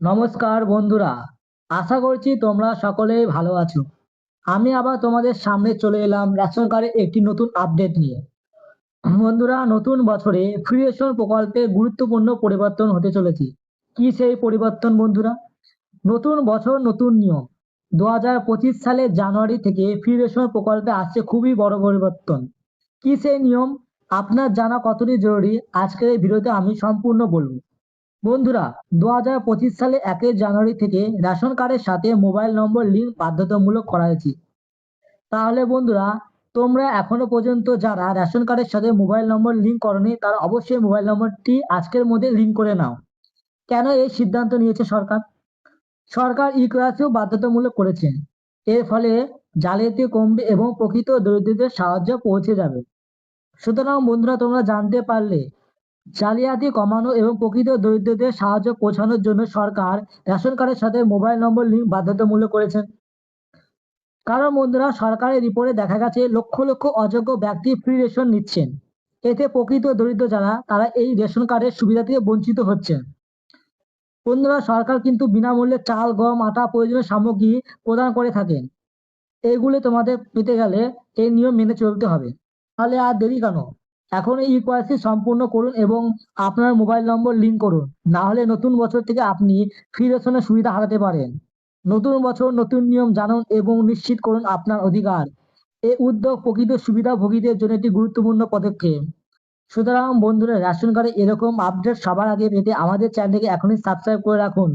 নমস্কার বন্ধুরা, আশা করছি তোমরা সকলেই ভালো আছো। আমি আবার তোমাদের সামনে চলে এলাম রেশন কার্ডের একটি নতুন আপডেট নিয়ে। বন্ধুরা, নতুন বছরে ফ্রি রেশন প্রকল্পে গুরুত্বপূর্ণ পরিবর্তন হতে চলেছে। কি সেই পরিবর্তন বন্ধুরা? নতুন বছর, নতুন নিয়ম। দু সালের জানুয়ারি থেকে ফ্রি রেশন প্রকল্পে আসছে খুবই বড় পরিবর্তন। কি সেই নিয়ম? আপনার জানা কতটি জরুরি? আজকের এই ভিডিওতে আমি সম্পূর্ণ বলব। বন্ধুরা দু হাজার পঁচিশ সালে একই জানুয়ারি থেকে রেশন কার্ডের সাথে মোবাইল নম্বর লিঙ্ক বাধ্যতামূলক করা হয়েছে। তাহলে বন্ধুরা, তোমরা এখনও পর্যন্ত যারা রেশন কার্ডের সাথে মোবাইল নম্বর লিঙ্ক করনি, তারা অবশ্যই মোবাইল নম্বরটি আজকের মধ্যে লিঙ্ক করে নাও। কেন এই সিদ্ধান্ত নিয়েছে সরকার? সরকার ই কেওয়াইসিও বাধ্যতামূলক করেছেন এর ফলে জালিয়াতি কমবে এবং প্রকৃত দরিদ্রদের সাহায্য পৌঁছে যাবে। সুতরাং বন্ধুরা, তোমরা জানতে পারলে জালিয়াতি কমানো এবং প্রকৃত দরিদ্রদের সাহায্য পৌঁছানোর জন্য সরকার রেশন কার্ডের সাথে মোবাইল নম্বর লিঙ্ক বাধ্যতামূলক করেছেন কারণ বন্ধুরা, সরকারের রিপোর্টে দেখা গেছে, লক্ষ লক্ষ অযোগ্য ব্যক্তি ফ্রি রেশন নিচ্ছেন। এতে প্রকৃত দরিদ্র যারা, তারা এই রেশন কার্ডের সুবিধা থেকে বঞ্চিত হচ্ছেন বন্ধুরা, সরকার কিন্তু বিনামূল্যে চাল, গম, আটা প্রয়োজনীয় সামগ্রী প্রদান করে থাকেন। এইগুলি তোমাদের পেতে গেলে এই নিয়ম মেনে চলতে হবে। তাহলে আর দেরি কেন? এখন এই ইকোয়াইসি সম্পূর্ণ করুন এবং আপনার মোবাইল নম্বর লিঙ্ক করুন। না হলে নতুন বছর থেকে আপনি ফ্রি রেশনের সুবিধা হারাতে পারেন। নতুন বছর নতুন নিয়ম জানুন এবং নিশ্চিত করুন আপনার অধিকার। এই উদ্যোগ প্রকৃত সুবিধাভোগীদের জন্য একটি গুরুত্বপূর্ণ পদক্ষেপ। সুতরাং বন্ধুরা রেশন কার্ডে এরকম আপডেট সবার আগে পেতে আমাদের চ্যানেলকে এখনই সাবস্ক্রাইব করে রাখুন।